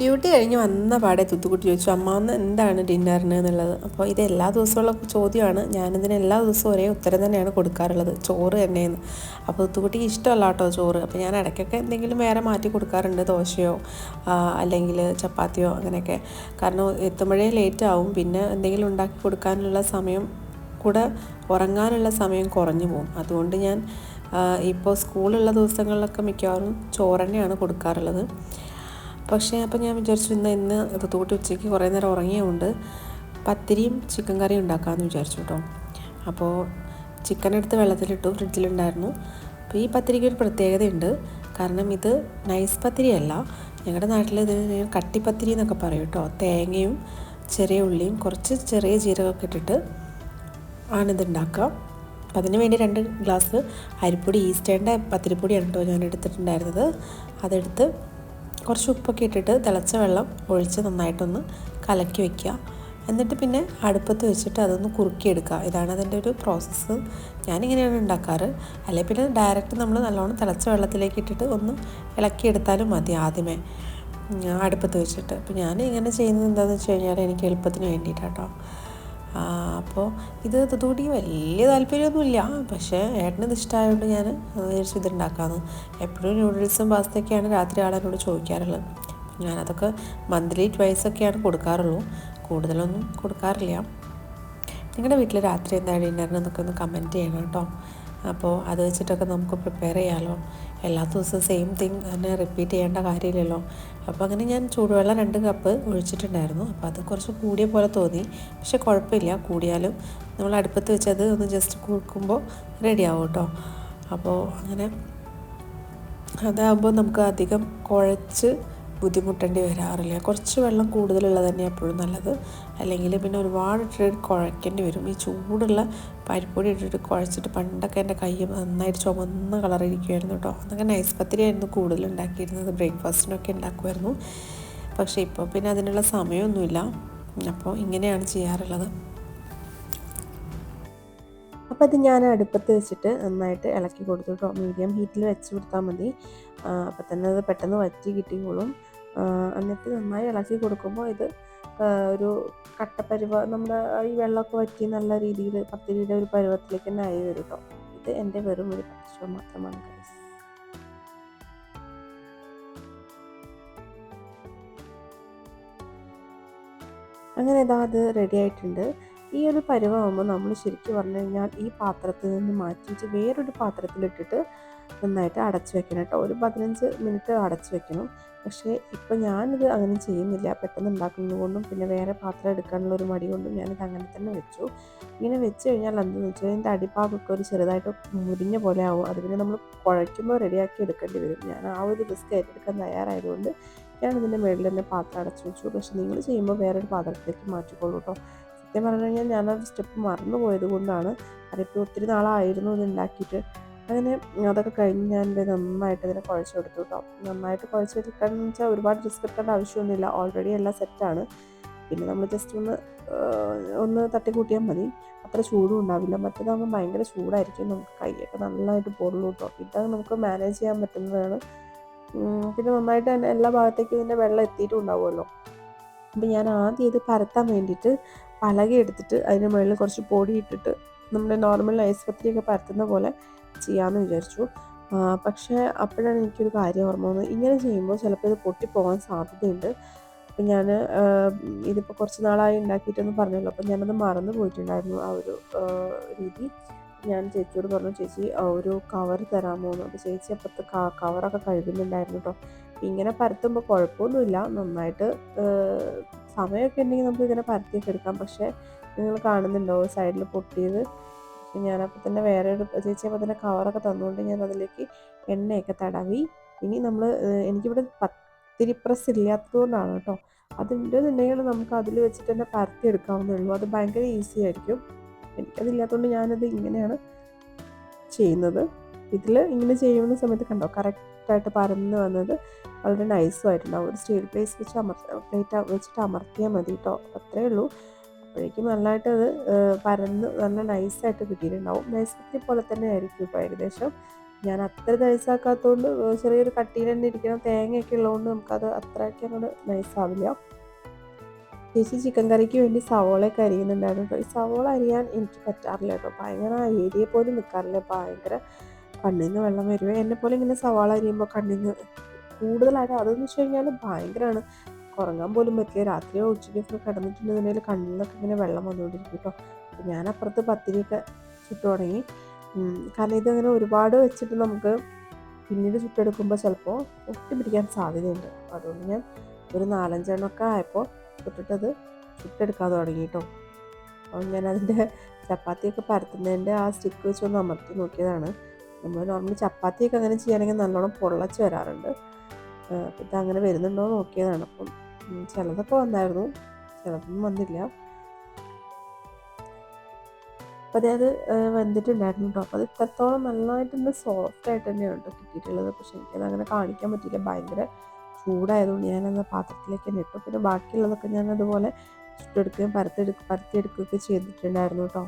Duty കഴിഞ്ഞ് വന്ന പാടെ തുത്തുക്കുട്ടി ചോദിച്ചു അമ്മ അന്ന് എന്താണ് ഡിന്നറിന് എന്നുള്ളത്? അപ്പോൾ ഇത് എല്ലാ ദിവസമുള്ള ചോദ്യമാണ്. ഞാനിതിന് എല്ലാ ദിവസവും ഒരേ ഉത്തരം തന്നെയാണ് കൊടുക്കാറുള്ളത് ചോറ് തന്നെയെന്ന്. അപ്പോൾ തുത്തുക്കുട്ടിക്ക് ഇഷ്ടമല്ല കേട്ടോ ചോറ്. അപ്പോൾ ഞാൻ ഇടയ്ക്കൊക്കെ എന്തെങ്കിലും വേറെ മാറ്റി കൊടുക്കാറുണ്ട് ദോശയോ അല്ലെങ്കിൽ ചപ്പാത്തിയോ അങ്ങനെയൊക്കെ. കാരണം എത്തുമ്പോഴേ ലേറ്റ് ആവും. പിന്നെ എന്തെങ്കിലും ഉണ്ടാക്കി കൊടുക്കാനുള്ള സമയം കൂടെ ഉറങ്ങാനുള്ള സമയം കുറഞ്ഞു പോകും. അതുകൊണ്ട് ഞാൻ ഇപ്പോൾ സ്കൂളുള്ള ദിവസങ്ങളിലൊക്കെ മിക്കവാറും ചോറ് തന്നെയാണ് കൊടുക്കാറുള്ളത്. പക്ഷേ അപ്പോൾ ഞാൻ വിചാരിച്ചു ഇന്ന് ഇന്ന് തൂട്ടി ഉച്ചയ്ക്ക് കുറേ നേരം ഉറങ്ങിയതുകൊണ്ട് പത്തിരിയും ചിക്കൻ കറിയും ഉണ്ടാക്കാമെന്ന് വിചാരിച്ചു കേട്ടോ അപ്പോൾ ചിക്കൻ എടുത്ത് വെള്ളത്തിലിട്ടു ഫ്രിഡ്ജിലുണ്ടായിരുന്നു. അപ്പോൾ ഈ പത്തിരിക്ക് ഒരു പ്രത്യേകതയുണ്ട്. കാരണം ഇത് നൈസ് പത്തിരിയല്ല. ഞങ്ങളുടെ നാട്ടിൽ ഇതിന് കട്ടിപ്പത്തിരി എന്നൊക്കെ പറയും കേട്ടോ തേങ്ങയും ചെറിയ ഉള്ളിയും കുറച്ച് ചെറിയ ജീരകമൊക്കെ ഇട്ടിട്ട് ആണിത് ഉണ്ടാക്കുക അപ്പം അതിന് വേണ്ടി രണ്ട് ഗ്ലാസ് അരിപ്പൊടി ഈസ്റ്റേന്റെ പത്തിരിപ്പൊടിയാണ് കേട്ടോ ഞാൻ എടുത്തിട്ടുണ്ടായിരുന്നത്. അതെടുത്ത് കുറച്ച് ഉപ്പൊക്കെ ഇട്ടിട്ട് തിളച്ച വെള്ളം ഒഴിച്ച് നന്നായിട്ടൊന്ന് കലക്കി വെക്കുക. എന്നിട്ട് പിന്നെ അടുപ്പത്ത് വെച്ചിട്ട് അതൊന്ന് കുറുക്കിയെടുക്കുക. ഇതാണ് അതിന്റെ ഒരു പ്രോസസ്സ് ഞാനിങ്ങനെയാണ് ഉണ്ടാക്കാറ്. അല്ലെങ്കിൽ പിന്നെ ഡയറക്റ്റ് നമ്മൾ നല്ലോണം തിളച്ച വെള്ളത്തിലേക്ക് ഇട്ടിട്ട് ഒന്ന് ഇളക്കിയെടുത്താലും മതി ആദ്യമേ. അടുപ്പത്ത് വെച്ചിട്ട്. അപ്പോൾ ഞാൻ ഇങ്ങനെ ചെയ്യുന്നത് എന്താണെന്ന് വെച്ച് കഴിഞ്ഞാൽ എനിക്ക് എളുപ്പത്തിന് വേണ്ടിയിട്ടാട്ടോ. അപ്പോൾ ഇത് തൂടി വലിയ താല്പര്യമൊന്നുമില്ല. പക്ഷേ ഏട്ടനത് ഇഷ്ടമായതുകൊണ്ട് ഞാൻ വിചാരിച്ചു ഇത് ഉണ്ടാക്കാമെന്ന് എപ്പോഴും നൂഡിൽസും പാസ്തയൊക്കെയാണ് രാത്രി ആളെന്നോട് ചോദിക്കാറുള്ളത്. ഞാനതൊക്കെ മന്ത്ലി ട്വൈസ് ഒക്കെയാണ് കൊടുക്കാറുള്ളൂ. കൂടുതലൊന്നും കൊടുക്കാറില്ല. നിങ്ങളുടെ വീട്ടിൽ രാത്രി എന്താ ഡിന്നറിനെന്നൊക്കെ ഒന്ന് കമന്റ് ചെയ്യണം കേട്ടോ. അപ്പോൾ അത് വെച്ചിട്ടൊക്കെ നമുക്ക് പ്രിപ്പയർ ചെയ്യാമല്ലോ എല്ലാ ദിവസവും സെയിം തിങ് തന്നെ റിപ്പീറ്റ് ചെയ്യേണ്ട കാര്യമില്ലല്ലോ. അപ്പോൾ അങ്ങനെ ഞാൻ ചൂടുവെള്ളം രണ്ട് കപ്പ് ഒഴിച്ചിട്ടുണ്ടായിരുന്നു. അപ്പോൾ അത് കുറച്ച് കൂടിയ പോലെ തോന്നി. പക്ഷെ കുഴപ്പമില്ല. കൂടിയാലും നമ്മൾ അടുപ്പത്ത് വെച്ചത് ഒന്ന് ജസ്റ്റ് കുറുക്കുമ്പോൾ റെഡിയാവും കേട്ടോ. അപ്പോൾ അങ്ങനെ അതാകുമ്പോൾ നമുക്ക് അധികം കുഴച്ച് ബുദ്ധിമുട്ടേണ്ടി വരാറില്ല. കുറച്ച് വെള്ളം കൂടുതലുള്ളത് തന്നെ എപ്പോഴും നല്ലത്. അല്ലെങ്കിൽ പിന്നെ ഒരുപാട് ഇട്ടിട്ട് കുഴക്കേണ്ടി വരും. ഈ ചൂടുള്ള പരിപ്പൊടി ഇട്ടിട്ട് കുഴച്ചിട്ട് പണ്ടൊക്കെ എന്റെ കൈ നന്നായിട്ട് ചുമന്ന കളറിരിക്കുമായിരുന്നു കേട്ടോ. അന്നൊക്കെ നൈസ് പത്തിരിയായിരുന്നു കൂടുതൽ ഉണ്ടാക്കിയിരുന്നത്. ബ്രേക്ക്ഫാസ്റ്റിനൊക്കെ ഉണ്ടാക്കുമായിരുന്നു പക്ഷേ ഇപ്പോൾ പിന്നെ അതിനുള്ള സമയമൊന്നുമില്ല. അപ്പോൾ ഇങ്ങനെയാണ് ചെയ്യാറുള്ളത്. അപ്പോൾ അത് ഞാൻ അടുപ്പത്ത് വെച്ചിട്ട് നന്നായിട്ട് ഇളക്കി കൊടുത്തു കേട്ടോ. മീഡിയം ഹീറ്റിൽ വെച്ച് കൊടുത്താൽ മതി. അപ്പോൾ തന്നെ അത് പെട്ടെന്ന് വറ്റി കിട്ടിക്കോളും. എന്നിട്ട് നന്നായി ഇളക്കി കൊടുക്കുമ്പോൾ ഇത് ഒരു കട്ടപ്പരുവ നമ്മുടെ ഈ വെള്ളമൊക്കെ വറ്റി നല്ല രീതിയിൽ പത്തിരിയുടെ ഒരു പരുവത്തിലേക്ക് തന്നെ ആയി വരും കേട്ടോ. ഇത് എന്റെ വെറും ഒരു പത്ത് മാത്രമാണ്. അങ്ങനെ ഇതാ അത് റെഡി ആയിട്ടുണ്ട്. ഈ ഒരു പരുവമാകുമ്പോൾ നമ്മൾ ശരിക്കും പറഞ്ഞു കഴിഞ്ഞാൽ ഈ പാത്രത്തിൽ നിന്ന് മാറ്റിയിട്ട് വേറൊരു പാത്രത്തിലിട്ടിട്ട് നന്നായിട്ട് അടച്ചു വെക്കണം കേട്ടോ. ഒരു പതിനഞ്ച് മിനിറ്റ് അടച്ചു വെക്കണം. പക്ഷേ ഇപ്പോൾ ഞാനിത് അങ്ങനെ ചെയ്യുന്നില്ല. പെട്ടെന്ന് ഉണ്ടാക്കുന്നത് കൊണ്ടും പിന്നെ വേറെ പാത്രം എടുക്കാനുള്ള ഒരു മടി കൊണ്ടും ഞാനിത് അങ്ങനെ തന്നെ വെച്ചു. ഇങ്ങനെ വെച്ച് കഴിഞ്ഞാൽ എന്താണെന്ന് വെച്ചാൽ അതിന്റെ അടിഭാഗമൊക്കെ ഒരു ചെറുതായിട്ട് മുരിഞ്ഞ പോലെ ആവും. അത് പിന്നെ നമ്മൾ കുഴയ്ക്കുമ്പോൾ റെഡിയാക്കി എടുക്കേണ്ടി വരും. ഞാൻ ആ ഒരു റിസ്ക് ഏറ്റെടുക്കാൻ തയ്യാറായതുകൊണ്ട് ഞാൻ ഇതിന്റെ മുകളിൽ തന്നെ പാത്രം അടച്ചു വെച്ചു. പക്ഷെ നിങ്ങൾ ചെയ്യുമ്പോൾ വേറൊരു പാത്രത്തിലേക്ക് മാറ്റിക്കോളൂ കേട്ടോ. സത്യം പറഞ്ഞു കഴിഞ്ഞാൽ ഞാനൊരു സ്റ്റെപ്പ് മറന്നു പോയത് കൊണ്ടാണ്. അതിപ്പോൾ ഒത്തിരി നാളായിരുന്നു ഇത് ഉണ്ടാക്കിയിട്ട് അങ്ങനെ അതൊക്കെ കഴിഞ്ഞ് ഞാൻ നന്നായിട്ട് ഇതിനെ കുഴച്ചെടുത്തു കേട്ടോ നന്നായിട്ട് കുഴച്ചെടുക്കാന്ന് വെച്ചാൽ ഒരുപാട് റിസ്ക് എടുക്കേണ്ട ആവശ്യമൊന്നുമില്ല. ഓൾറെഡി എല്ലാം സെറ്റാണ് പിന്നെ നമ്മൾ ജസ്റ്റ് ഒന്ന് ഒന്ന് തട്ടിക്കൂട്ടിയാൽ മതി. അത്ര ചൂടും ഉണ്ടാവില്ല. മറ്റേതാകുമ്പോൾ ഭയങ്കര ചൂടായിരിക്കും. നമുക്ക് കൈയൊക്കെ നന്നായിട്ട് പൊള്ളു കേട്ടോ ഇതാണ് നമുക്ക് മാനേജ് ചെയ്യാൻ പറ്റുന്നതാണ്. പിന്നെ നന്നായിട്ട് തന്നെ എല്ലാ ഭാഗത്തേക്കും ഇതിന്റെ വെള്ളം എത്തിയിട്ടും ഉണ്ടാവുമല്ലോ അപ്പം ഞാൻ ആദ്യം ഇത് പരത്താൻ വേണ്ടിയിട്ട് പലക എടുത്തിട്ട് അതിന് മുകളിൽ കുറച്ച് പൊടി ഇട്ടിട്ട് നമ്മുടെ നോർമൽ ഐസ് പത്തിരിയൊക്കെ പരത്തുന്ന പോലെ ചെയ്യാമെന്ന് വിചാരിച്ചു. പക്ഷേ അപ്പോഴാണ് എനിക്കൊരു കാര്യം ഓർമ്മ വന്നത്. ഇങ്ങനെ ചെയ്യുമ്പോൾ ചിലപ്പോൾ ഇത് പൊട്ടിപ്പോകാൻ സാധ്യതയുണ്ട്. അപ്പം ഞാൻ ഇതിപ്പോൾ കുറച്ച് നാളായി ഉണ്ടാക്കിയിട്ടെന്ന് പറഞ്ഞല്ലോ. അപ്പം ഞാനത് മറന്നു പോയിട്ടുണ്ടായിരുന്നു ആ ഒരു രീതി. ഞാൻ ചേച്ചിയോട് പറഞ്ഞു ചേച്ചി ഒരു കവർ തരാമോ എന്ന് അപ്പോൾ ചേച്ചി അപ്പുറത്ത് കവറൊക്കെ കഴുകുന്നുണ്ടായിരുന്നു കേട്ടോ ഇങ്ങനെ പരത്തുമ്പോൾ കുഴപ്പമൊന്നുമില്ല. നന്നായിട്ട് സമയമൊക്കെ ഉണ്ടെങ്കിൽ നമുക്ക് ഇങ്ങനെ പരത്തിയൊക്കെ എടുക്കാം. പക്ഷേ നിങ്ങൾ കാണുന്നുണ്ടോ സൈഡിൽ പൊട്ടിയത്? ഞാനപ്പോൾ തന്നെ വേറെ ഒരു ചേച്ചി അപ്പോൾ തന്നെ കവറൊക്കെ തന്നുകൊണ്ട് ഞാൻ അതിലേക്ക് എണ്ണയൊക്കെ തടവി. ഇനി നമ്മൾ എനിക്കിവിടെ പത്തിരി പ്രസ് ഇല്ലാത്തതുകൊണ്ടാണ് കേട്ടോ. അതുണ്ടെന്നുണ്ടെങ്കിൽ നമുക്ക് അതിൽ വെച്ചിട്ട് തന്നെ പരത്തി എടുക്കാവുന്നേ ഉള്ളൂ. അത് ഭയങ്കര ഈസി ആയിരിക്കും. എനിക്കതില്ലാത്തതുകൊണ്ട് ഞാനത് ഇങ്ങനെയാണ് ചെയ്യുന്നത്. ഇതിൽ ഇങ്ങനെ ചെയ്യുന്ന സമയത്ത് കണ്ടോ കറക്റ്റായിട്ട് പരന്ന് വന്നത് വളരെ നൈസും ആയിട്ടുണ്ടാവും ഒരു സ്റ്റീൽ പ്ലേസ് വെച്ച് അമർ പ്ലേറ്റ് വെച്ചിട്ട് അമർത്തിയാൽ മതി കേട്ടോ അത്രേ ഉള്ളൂ. അപ്പോഴേക്കും നല്ലതായിട്ട് അത് പരന്ന് നല്ല നൈസായിട്ട് കിട്ടിയിട്ടുണ്ടാവും. നൈസ് പത്തി പോലെ തന്നെ ആയിരിക്കും ഇപ്പോൾ ഏകദേശം. ഞാൻ അത്ര നൈസാക്കാത്തതുകൊണ്ട് ചെറിയൊരു കട്ടിയിൽ തന്നെ ഇരിക്കണം. തേങ്ങയൊക്കെ ഉള്ളതുകൊണ്ട് നമുക്കത് അത്രയ്ക്ക് അങ്ങോട്ട് നൈസാവില്ല ചേച്ചി ചിക്കൻ കറിക്ക് വേണ്ടി സവോളയൊക്കെ അരിയുന്നുണ്ടായിരുന്നു കേട്ടോ ഈ സവോള അരിയാൻ എനിക്ക് പറ്റാറില്ല കേട്ടോ ഭയങ്കര ഏരിയ പോലും നിൽക്കാറില്ല ഭയങ്കര കണ്ണിൽ നിന്ന് വെള്ളം വരുവേ? എന്നെ പോലെ ഇങ്ങനെ സവാള അരിയുമ്പോൾ കണ്ണിൽ നിന്ന് കൂടുതലായിട്ട് അതെന്ന് വെച്ച് കഴിഞ്ഞാൽ ഭയങ്കരമാണ് ഉറങ്ങാൻ പോലും പറ്റില്ല. രാത്രിയോ ഉച്ചയ്ക്കൊക്കെ കിടന്നിട്ടുണ്ടെന്നുണ്ടെങ്കിൽ കണ്ണിലൊക്കെ ഇങ്ങനെ വെള്ളം വന്നുകൊണ്ടിരിക്കും കേട്ടോ. ഞാൻ അപ്പുറത്ത് പത്തിരിയൊക്കെ ചുട്ടു തുടങ്ങി. കാരണം ഇതങ്ങനെ ഒരുപാട് വെച്ചിട്ട് നമുക്ക് പിന്നീട് ചുട്ടെടുക്കുമ്പോൾ ചിലപ്പോൾ ഒട്ടി പിടിക്കാൻ സാധ്യതയുണ്ട്. അതുകൊണ്ട് ഞാൻ ഒരു നാലഞ്ചെണ്ണമൊക്കെ ആയപ്പോൾ തൊട്ടിട്ടത് ചുട്ടെടുക്കാൻ തുടങ്ങി കേട്ടോ. അപ്പോൾ ഞാൻ അതിന്റെ ചപ്പാത്തിയൊക്കെ പരത്തുന്നതിന്റെ ആ സ്റ്റിക്ക് വെച്ചൊന്ന് അമർത്തി നോക്കിയതാണ്. നമ്മൾ നോർമലി ചപ്പാത്തിയൊക്കെ അങ്ങനെ ചെയ്യുകയാണെങ്കിൽ നല്ലോണം പൊള്ളച്ച് വരാറുണ്ട്. അപ്പം ഇതങ്ങനെ വരുന്നുണ്ടോ നോക്കിയതാണ്. അപ്പം ചിലതൊക്കെ വന്നായിരുന്നു. ചിലതൊന്നും വന്നില്ല. അപ്പം അതായത് വെന്തിട്ടുണ്ടായിരുന്നു കേട്ടോ അപ്പോൾ അത് ഇത്രത്തോളം നല്ലതായിട്ട് സോഫ്റ്റ് ആയിട്ട് തന്നെയാണ് കേട്ടോ കിട്ടിയിട്ടുള്ളത്. പക്ഷെ എനിക്കത് അങ്ങനെ കാണിക്കാൻ പറ്റില്ല ഭയങ്കര ചൂടായതുകൊണ്ട് ഞാനത് പാത്രത്തിലേക്ക് തന്നെ ഇട്ടു. പിന്നെ ബാക്കിയുള്ളതൊക്കെ ഞാൻ അതുപോലെ ചുട്ടെടുക്കുകയും പരത്തെടുക്കുക പരത്തിയെടുക്കുകയൊക്കെ ചെയ്തിട്ടുണ്ടായിരുന്നു കേട്ടോ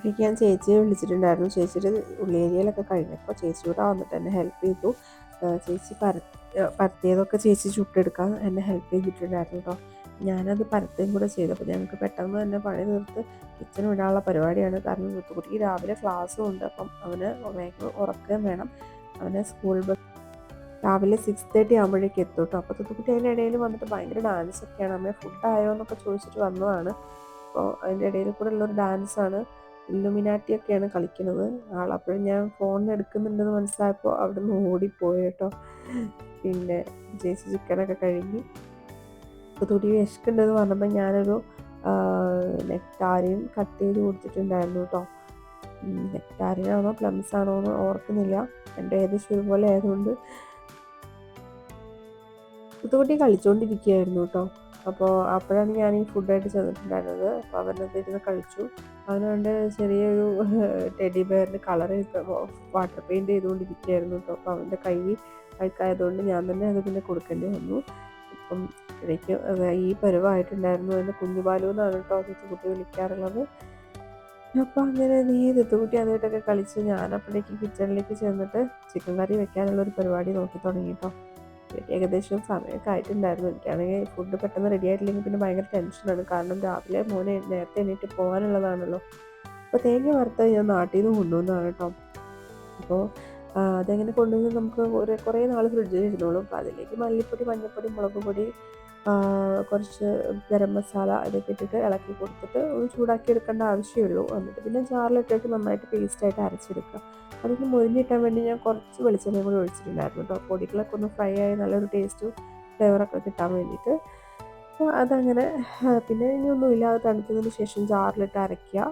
അപ്പോഴേക്ക് ഞാൻ ചേച്ചിയെ വിളിച്ചിട്ടുണ്ടായിരുന്നു. ചേച്ചിയുടെ ഉള്ളേരിയയിലൊക്കെ കഴിഞ്ഞപ്പോൾ ചേച്ചി കൂടെ വന്നിട്ട് എന്നെ ഹെൽപ്പ് ചെയ്തു. ചേച്ചി പര പരത്തിയതൊക്കെ ചേച്ചി ചുട്ടെടുക്കാൻ എന്നെ ഹെൽപ്പ് ചെയ്തിട്ടുണ്ടായിരുന്നു കേട്ടോ ഞാനത് പരത്തുകയും കൂടെ ചെയ്തു. അപ്പോൾ ഞങ്ങൾക്ക് പെട്ടെന്ന് തന്നെ പണി തീർത്ത് കിച്ചൺ വിടാനുള്ള പരിപാടിയാണ്. കാരണം മുത്തുകുട്ടിക്ക് രാവിലെ ക്ലാസ്സും ഉണ്ട്. അപ്പം അവന് വേഗം ഉറക്കുകയും വേണം. അവന് സ്കൂൾ ബസ് രാവിലെ സിക്സ് തേർട്ടി ആകുമ്പോഴേക്ക് എത്തും കേട്ടോ അപ്പോൾ തുത്തുക്കുട്ടി അതിന്റെ ഇടയിൽ വന്നിട്ട് ഭയങ്കര ഡാൻസ് ഒക്കെയാണ്. അമ്മയെ ഫുഡ് ആയോ എന്നൊക്കെ ചോദിച്ചിട്ട് വന്നതാണ്. അപ്പോൾ അതിന്റെ ഇടയിൽ കൂടെ ഉള്ളൊരു ഡാൻസാണ് ഇല്ലുമിനാറ്റി ഒക്കെയാണ് കളിക്കുന്നത്. ആളപ്പോഴും ഞാൻ ഫോൺ എടുക്കുന്നുണ്ടെന്ന് മനസ്സിലായപ്പോൾ അവിടെ നിന്ന് ഓടിപ്പോയി കേട്ടോ. പിന്നെ ജേസി ചിക്കനൊക്കെ കഴുകി. തുടി വിശക്കുണ്ടെന്ന് പറഞ്ഞപ്പോൾ ഞാനൊരു നെക്ടാരിയും കട്ട് ചെയ്ത് കൊടുത്തിട്ടുണ്ടായിരുന്നു കേട്ടോ. നെക്ടാരിനാണോ പ്ലംസ് ആണോ എന്ന് ഓർക്കുന്നില്ല. എന്റെ ഏകദേശം ഒരുപോലെ ആയതുകൊണ്ട്. കുത്തുകുട്ടി കളിച്ചുകൊണ്ടിരിക്കുകയായിരുന്നു കേട്ടോ. അപ്പോൾ അപ്പോഴാണ് ഞാൻ ഈ ഫുഡായിട്ട് ചെന്നിട്ടുണ്ടായിരുന്നത് അപ്പോൾ അവനത് ഇരുന്ന് കഴിച്ചു അവനുകൊണ്ട് ചെറിയൊരു ടെഡി ബെയറിന്റെ കളർ വാട്ടർ പെയിന്റ് ചെയ്തുകൊണ്ടിരിക്കുകയായിരുന്നു കേട്ടോ. അപ്പോൾ അവന്റെ കൈ അഴുക്കായതുകൊണ്ട് ഞാൻ തന്നെ അത് പിന്നെ കൊടുക്കേണ്ടി വന്നു. അപ്പം ഇടയ്ക്ക് ഈ പരുവായിട്ടുണ്ടായിരുന്നു. എന്റെ കുഞ്ഞുപാലു എന്നാണ് കേട്ടോ കുട്ടി വിളിക്കാറുള്ളത്. അപ്പോൾ അങ്ങനെ നീ തെത്തുകുട്ടി അതുമായിട്ടൊക്കെ കളിച്ച് ഞാൻ കിച്ചണിലേക്ക് ചെന്നിട്ട് ചിക്കൻ കറി വെക്കാനുള്ള ഒരു പരിപാടി നോക്കി തുടങ്ങി കേട്ടോ. ഏകദേശം സമയമൊക്കെ ആയിട്ടുണ്ടായിരുന്നു എനിക്കാണെങ്കിൽ ഫുഡ് പെട്ടെന്ന് റെഡി ആയിട്ടില്ലെങ്കിൽ പിന്നെ ഭയങ്കര ടെൻഷനാണ് കാരണം രാവിലെ മോനെ നേരത്തെ എണീറ്റ് പോകാനുള്ളതാണല്ലോ. അപ്പോൾ തേങ്ങ വറുത്ത് ഞാൻ നാട്ടിൽ നിന്ന് കൊണ്ടുവന്നതാണ് കേട്ടോ. അപ്പോൾ അതെങ്ങനെ കൊണ്ടുവന്ന് നമുക്ക് കുറേ കുറേ നാൾ ഫ്രിഡ്ജിൽ ഇരുന്നോളും. അപ്പോൾ അതിലേക്ക് മല്ലിപ്പൊടി മഞ്ഞൾപ്പൊടി മുളക് പൊടി കുറച്ച് ഗരം മസാല ഇതൊക്കെ ഇട്ടിട്ട് ഇളക്കി കൊടുത്തിട്ട് ഒന്ന് ചൂടാക്കി എടുക്കേണ്ട ആവശ്യമുള്ളൂ. എന്നിട്ട് പിന്നെ ജാറിലിട്ടിട്ട് നന്നായിട്ട് പേസ്റ്റായിട്ട് അരച്ചെടുക്കുക. അതൊന്ന് മുരിഞ്ഞിട്ടാൻ വേണ്ടി ഞാൻ കുറച്ച് വെളിച്ചെണ്ണയും കൂടി ഒഴിച്ചിട്ടുണ്ടായിരുന്നു കേട്ടോ. പൊടികളൊക്കെ ഒന്ന് ഫ്രൈ ആയി നല്ലൊരു ടേസ്റ്റും ഫ്ലേവറൊക്കെ കിട്ടാൻ വേണ്ടിയിട്ട്. അപ്പോൾ അതങ്ങനെ പിന്നെ ഇനി ഒന്നും ഇല്ലാതെ തണുത്തതിന് ശേഷം ജാറിലിട്ട് അരയ്ക്കുക.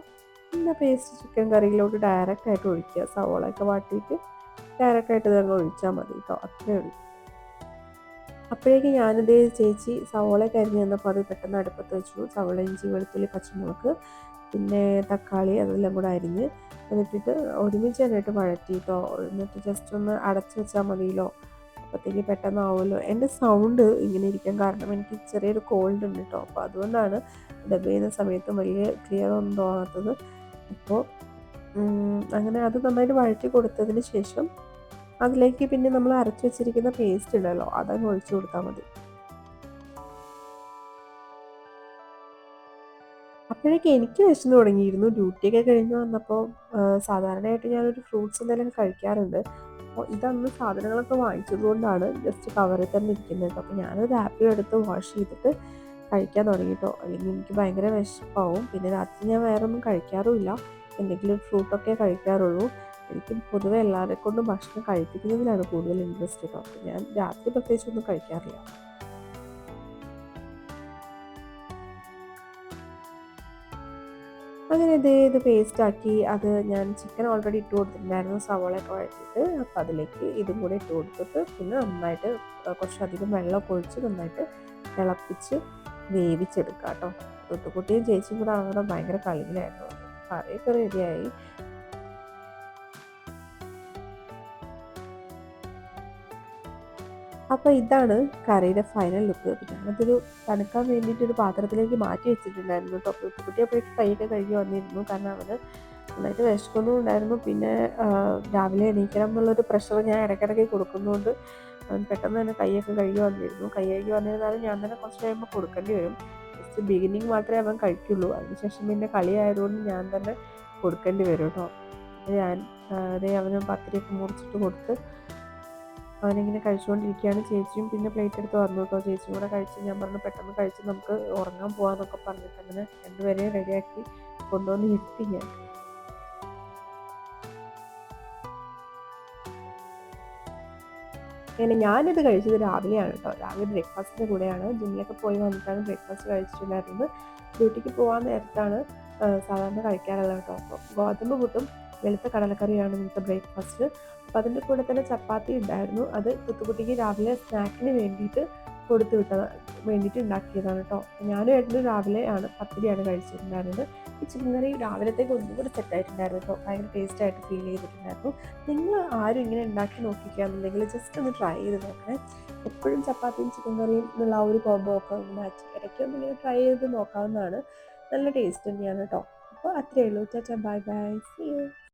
പിന്നെ പേസ്റ്റ് ചിക്കൻ കറിയിലോട്ട് ഡയറക്റ്റ് ആയിട്ട് ഒഴിക്കുക. സവോളയൊക്കെ വാട്ടിയിട്ട് ഡയറക്റ്റായിട്ട് ഇതങ്ങ് ഒഴിച്ചാൽ മതി കേട്ടോ. അത്രയേ ഉള്ളൂ. അപ്പോഴേക്ക് ഞാനിത് ചേച്ചി സവോള കരിഞ്ഞ് തന്നപ്പോൾ അത് പെട്ടെന്ന് അടുപ്പത്ത് വെച്ചു. സവോള ഇഞ്ചി വെളുത്തുള്ളി പച്ചമുളക് പിന്നെ തക്കാളി അതെല്ലാം കൂടെ അരിഞ്ഞ് എന്നിട്ടിട്ട് ഒരുമിച്ച് തന്നെയിട്ട് വഴറ്റിയിട്ടോ. എന്നിട്ട് ജസ്റ്റ് ഒന്ന് അടച്ചു വെച്ചാൽ മതിയല്ലോ. അപ്പോഴത്തേക്ക് പെട്ടെന്ന് ആവുമല്ലോ എന്റെ സൗണ്ട് ഇങ്ങനെ ഇരിക്കാൻ കാരണം എനിക്ക് ചെറിയൊരു കോൾഡ് ഉണ്ട് കേട്ടോ അപ്പോൾ അതുകൊണ്ടാണ് ഡബ് ചെയ്യുന്ന സമയത്ത് വലിയ ക്ലിയർ ഒന്നും തോന്നാത്തത്. അപ്പോൾ അങ്ങനെ അത് നന്നായിട്ട് വഴറ്റി കൊടുത്തതിന് ശേഷം അതിലേക്ക് പിന്നെ നമ്മൾ അരച്ചു വെച്ചിരിക്കുന്ന പേസ്റ്റ് ഉണ്ടല്ലോ അതങ്ങ് ഒഴിച്ചു കൊടുത്താൽ മതി. അപ്പോഴേക്ക് എനിക്ക് വിശന്ന് തുടങ്ങിയിരുന്നു. ഡ്യൂട്ടിയൊക്കെ കഴിഞ്ഞ് വന്നപ്പോൾ സാധാരണയായിട്ട് ഞാനൊരു ഫ്രൂട്ട്സ് എന്തെങ്കിലും കഴിക്കാറുണ്ട്. അപ്പോൾ ഇതന്ന് സാധനങ്ങളൊക്കെ വാങ്ങിച്ചതുകൊണ്ടാണ് ജസ്റ്റ് കവറിൽ തന്നെ ഇരിക്കുന്നത്. അപ്പോൾ ഞാനൊരു ആപ്പിൾ എടുത്ത് വാഷ് ചെയ്തിട്ട് കഴിക്കാൻ തുടങ്ങിയിട്ടോ അല്ലെങ്കിൽ എനിക്ക് ഭയങ്കര വിശപ്പാവും. പിന്നെ രാത്രി ഞാൻ വേറെ ഒന്നും കഴിക്കാറുമില്ല. എന്തെങ്കിലും ഫ്രൂട്ടൊക്കെ കഴിക്കാറുള്ളൂ. എനിക്ക് പൊതുവെ എല്ലാവരെ കൊണ്ടും ഭക്ഷണം കഴിപ്പിക്കുന്നതിലാണ് കൂടുതൽ ഇൻട്രസ്റ്റ് കേട്ടോ ഞാൻ രാത്രി പ്രത്യേകിച്ചൊന്നും കഴിക്കാറില്ല. അങ്ങനെ ഇതേ ഇത് പേസ്റ്റ് ആക്കി അത് ഞാൻ ചിക്കൻ ഓൾറെഡി ഇട്ട് കൊടുത്തിട്ടുണ്ടായിരുന്നു. സവോളയൊക്കെ വഴറ്റിയിട്ട് അപ്പോൾ അതിലേക്ക് ഇതും കൂടെ ഇട്ട് കൊടുത്തിട്ട് പിന്നെ നന്നായിട്ട് കുറച്ചധികം വെള്ളമൊക്കെ ഒഴിച്ച് നന്നായിട്ട് തിളപ്പിച്ച് വേവിച്ചെടുക്കുക കേട്ടോ തൊട്ടുകുട്ടിയും ചേച്ചിയും കൂടെ ആണെങ്കിലും ഭയങ്കര കളിയിലായിരുന്നു കറിയൊക്കെ റെഡിയായി അപ്പോൾ ഇതാണ് കറിയുടെ ഫൈനൽ ലുക്ക് ഞാനതൊരു തണുക്കാൻ വേണ്ടിയിട്ട് ഒരു പാത്രത്തിലേക്ക് മാറ്റി വെച്ചിട്ടുണ്ടായിരുന്നു കേട്ടോ. കുട്ടി അപ്പോഴേക്ക് കൈയൊക്കെ കഴുകി വന്നിരുന്നു. കാരണം അവന് നന്നായിട്ട് വിശക്കൊന്നും ഉണ്ടായിരുന്നു. പിന്നെ രാവിലെ എണീക്കണം എന്നുള്ളൊരു പ്രഷർ ഞാൻ ഇടയ്ക്കിടയ്ക്ക് കൊടുക്കുന്നതുകൊണ്ട് അവൻ പെട്ടെന്ന് തന്നെ കൈയൊക്കെ കഴുകി വന്നിരുന്നു. കൈ കഴുകി വന്നിരുന്നാലും ഞാൻ തന്നെ കുറച്ച് കഴിയുമ്പോൾ കൊടുക്കേണ്ടി വരും. ജസ്റ്റ് ബിഗിനിങ് മാത്രമേ അവൻ കഴിക്കുള്ളൂ. അതിനുശേഷം പിന്നെ കളിയായതുകൊണ്ട് ഞാൻ തന്നെ കൊടുക്കേണ്ടി വരും കേട്ടോ. ഞാൻ അതേ അവന് പത്തിരിയൊക്കെ മുറിച്ചിട്ട് കൊടുത്ത് അവനിങ്ങനെ കഴിച്ചുകൊണ്ടിരിക്കുകയാണ് ചേച്ചിയും പിന്നെ പ്ലേറ്റ് എടുത്ത് വന്നു കേട്ടോ ചേച്ചിയും കൂടെ കഴിച്ച് ഞാൻ പറഞ്ഞു പെട്ടെന്ന് കഴിച്ച് നമുക്ക് ഉറങ്ങാൻ പോകാമെന്നൊക്കെ പറഞ്ഞിട്ട് അങ്ങനെ രണ്ടുപേരെയും റെഡിയാക്കി കൊണ്ടുവന്ന് ഇരുത്തി ഞാൻ. അങ്ങനെ ഞാനിത് കഴിച്ചത് രാവിലെയാണ് കേട്ടോ രാവിലെ ബ്രേക്ക്ഫാസ്റ്റിന്റെ കൂടെയാണ്. ജിമ്മിലൊക്കെ പോയി വന്നിട്ടാണ് ബ്രേക്ക്ഫാസ്റ്റ് കഴിച്ചിട്ടുണ്ടായിരുന്നത്. ഡ്യൂട്ടിക്ക് പോകാൻ നേരത്താണ് സാധാരണ കഴിക്കാറുള്ളത് കേട്ടോ അപ്പോൾ ഗോതമ്പ് പുട്ടും വെളുത്ത കടലക്കറിയാണ് ഇന്നത്തെ ബ്രേക്ക്ഫാസ്റ്റ് അപ്പോൾ അതിന്റെ കൂടെ തന്നെ ചപ്പാത്തി ഉണ്ടായിരുന്നു. അത് കുത്തുകുട്ടിക്ക് രാവിലെ സ്നാക്കിന് വേണ്ടിയിട്ട് കൊടുത്തു വിട്ടത് വേണ്ടിയിട്ട് ഉണ്ടാക്കിയതാണ് കേട്ടോ ഞാനും ഏട്ടനും ആണ് പത്തിരിയാണ് കഴിച്ചിട്ടുണ്ടായിരുന്നത്. ഈ ചിക്കൻ കറി രാവിലത്തേക്ക് ഒന്നും കൂടി സെറ്റായിട്ടുണ്ടായിരുന്നു കേട്ടോ ഭയങ്കര ടേസ്റ്റ് ആയിട്ട് ഫീൽ ചെയ്തിട്ടുണ്ടായിരുന്നു. നിങ്ങൾ ആരും ഇങ്ങനെ ഉണ്ടാക്കി നോക്കിക്കുകയാണെന്നുണ്ടെങ്കിൽ ജസ്റ്റ് ഒന്ന് ട്രൈ ചെയ്ത് നോക്കണേ. എപ്പോഴും ചപ്പാത്തിയും ചിക്കൻ കറിയും എന്നുള്ള ആ ഒരു കോംബോ ഒക്കെ മാച്ച് ഇടയ്ക്ക് ഒന്ന് ഇങ്ങനെ ട്രൈ ചെയ്ത് നോക്കാവുന്നതാണ്. നല്ല ടേസ്റ്റ് തന്നെയാണ് കേട്ടോ അപ്പോൾ അത്രയേ ഉള്ളൂ. ചേട്ടാ ബൈ ബൈ സി യു